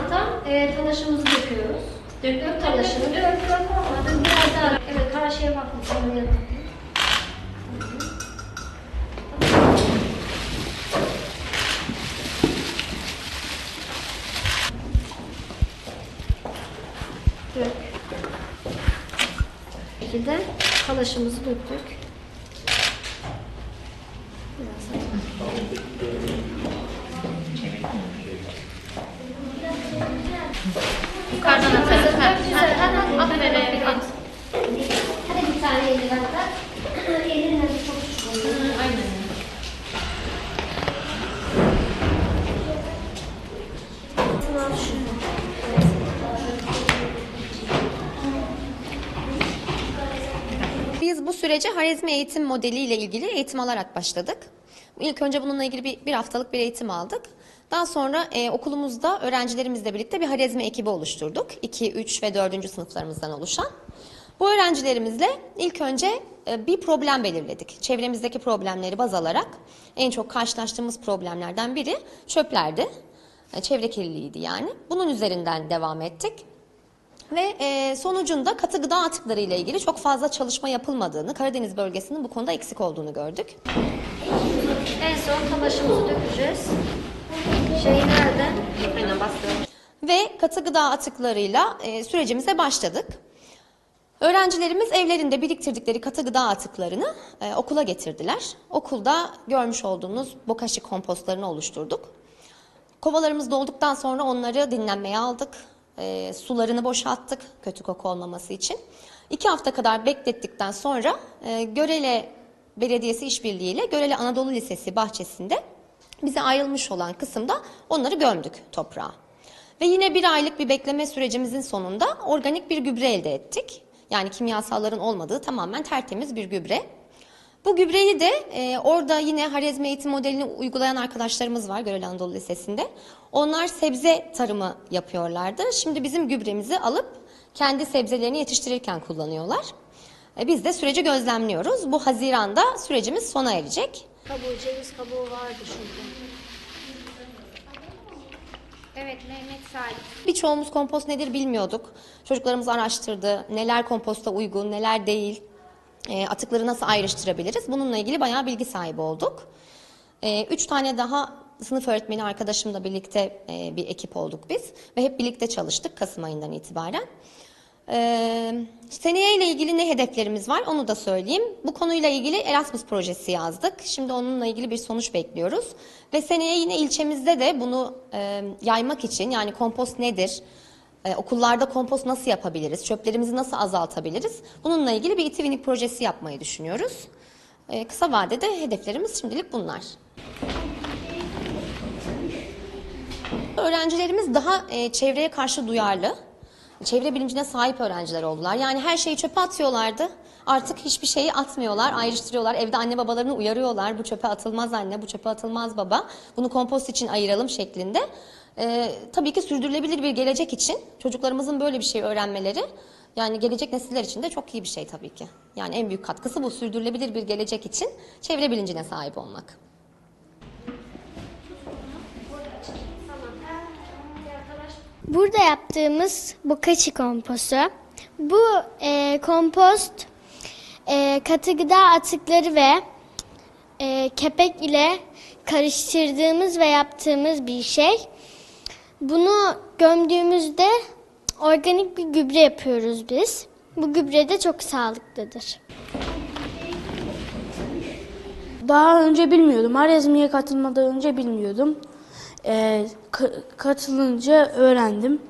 hafta e, talaşımızı döküyoruz. Döküyorum. Talaşını dök, dök, olmadı. Biraz daha, evet karşıya bak. Oraya bak. Dök. Bu şekilde talaşımızı döktük. Biraz daha. Biz bu sürece Harezmi eğitim modeliyle ilgili eğitim alarak başladık. İlk önce bununla ilgili bir, bir haftalık bir eğitim aldık. Daha sonra e, okulumuzda öğrencilerimizle birlikte bir Harezmi ekibi oluşturduk. 2, 3 ve 4. sınıflarımızdan oluşan. Bu öğrencilerimizle ilk önce e, bir problem belirledik. Çevremizdeki problemleri baz alarak en çok karşılaştığımız problemlerden biri çöplerdi. E, Çevre kirliliğiydi yani. Bunun üzerinden devam ettik. Ve e, sonucunda katı gıda atıkları ile ilgili çok fazla çalışma yapılmadığını, Karadeniz bölgesinin bu konuda eksik olduğunu gördük. En son talaşımızı dökeceğiz. Şey nerede? Aynen bastırıyorum. Ve katı gıda atıklarıyla e, sürecimize başladık. Öğrencilerimiz evlerinde biriktirdikleri katı gıda atıklarını e, okula getirdiler. Okulda görmüş olduğunuz bokashi kompostlarını oluşturduk. Kovalarımız dolduktan sonra onları dinlenmeye aldık. E, sularını boşalttık kötü koku olmaması için. İki hafta kadar beklettikten sonra e, Görele Belediyesi işbirliğiyle Görele Anadolu Lisesi bahçesinde bize ayrılmış olan kısımda onları gömdük toprağa. Ve yine bir aylık bir bekleme sürecimizin sonunda organik bir gübre elde ettik. Yani kimyasalların olmadığı tamamen tertemiz bir gübre. Bu gübreyi de e, orada yine Harezmi eğitim modelini uygulayan arkadaşlarımız var Görel Anadolu Lisesi'nde. Onlar sebze tarımı yapıyorlardı. Şimdi bizim gübremizi alıp kendi sebzelerini yetiştirirken kullanıyorlar. E, biz de süreci gözlemliyoruz. Bu Haziran'da sürecimiz sona erecek. Kabuğu, ceviz kabuğu vardı şurada. Evet Mehmet Salih. Birçoğumuz kompost nedir bilmiyorduk. Çocuklarımız araştırdı. Neler komposta uygun, neler değil. E, atıkları nasıl ayrıştırabiliriz? Bununla ilgili bayağı bilgi sahibi olduk. E, üç tane daha sınıf öğretmeni arkadaşımla birlikte e, bir ekip olduk biz. Ve hep birlikte çalıştık Kasım ayından itibaren. Seneye ile ilgili ne hedeflerimiz var onu da söyleyeyim. Bu konuyla ilgili Erasmus projesi yazdık. Şimdi onunla ilgili bir sonuç bekliyoruz. Ve seneye yine ilçemizde de bunu e, yaymak için yani kompost nedir? E, okullarda kompost nasıl yapabiliriz? Çöplerimizi nasıl azaltabiliriz? Bununla ilgili bir itivinik projesi yapmayı düşünüyoruz. E, kısa vadede hedeflerimiz şimdilik bunlar. Öğrencilerimiz daha e, çevreye karşı duyarlı, çevre bilincine sahip öğrenciler oldular. Yani her şeyi çöpe atıyorlardı. Artık hiçbir şeyi atmıyorlar, ayrıştırıyorlar. Evde anne babalarını uyarıyorlar. Bu çöpe atılmaz anne, bu çöpe atılmaz baba. Bunu kompost için ayıralım şeklinde. E, tabii ki sürdürülebilir bir gelecek için çocuklarımızın böyle bir şey öğrenmeleri yani gelecek nesiller için de çok iyi bir şey tabii ki. Yani en büyük katkısı bu sürdürülebilir bir gelecek için çevre bilincine sahip olmak. Burada yaptığımız bokashi kompostu. Bu e, kompost e, katı gıda atıkları ve e, kepek ile karıştırdığımız ve yaptığımız bir şey. Bunu gömdüğümüzde organik bir gübre yapıyoruz biz. Bu gübre de çok sağlıklıdır. Daha önce bilmiyordum. Harezmiye katılmadan önce bilmiyordum. Ee, katılınca öğrendim.